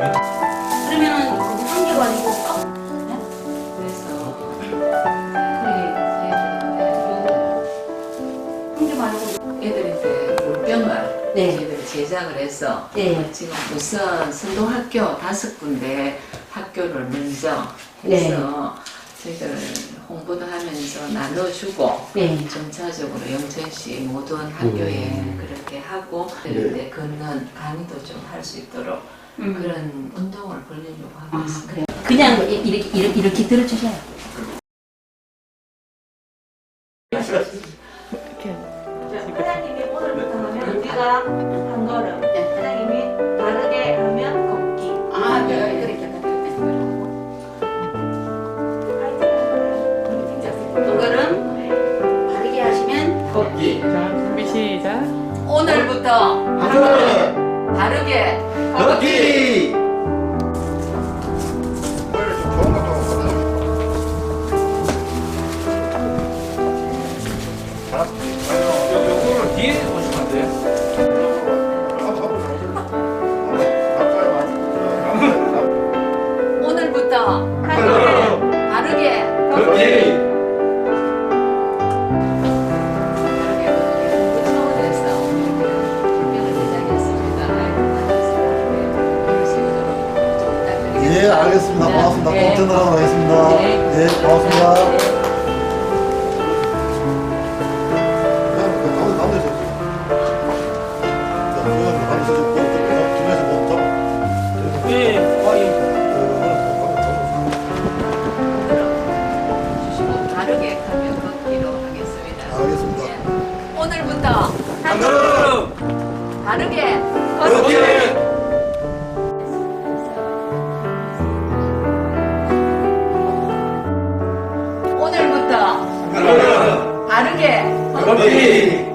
그러면은 그거 한 개가 아니고 딱 그래서 그게 제일 한개 말고 애들이 이제 그 물병을 네. 저희들이 제작을 해서 네. 지금 우선 선동학교 다섯 군데 학교를 먼저 네. 해서 저희들 홍보도 하면서 나눠주고 네. 점차적으로 영천시 모든 학교에 음. 그렇게 하고 그런데 네. 걷는 강의도 좀 할 수 있도록 그런 운동을 벌리려고 하고 아, 있습니다. 그래요? 그냥 이- 이렇게, 이렇게, 이렇게 들어주셔요. 사장님이 오늘부터 하면 우리가 한 걸음, 사장님이 다르게 하면 걷기. 아, 네. 그렇게. 한 걸음 바르게 하시면 걷기. 자, 준비 시작. 오늘부터 다르게 걷기! 오늘부터 하나, 다르게 걷기! 알겠습니다. 고맙습니다. 네. 꼭 전달하도록 하겠습니다. 네. 예, 고맙습니다. 네. 예. 주시고 가면 걷기로 하겠습니다. 알겠습니다. 예. 오늘부터 한 걸음. 다르게 걷기. 오늘 부터 한 걸음. 다르게 걷기.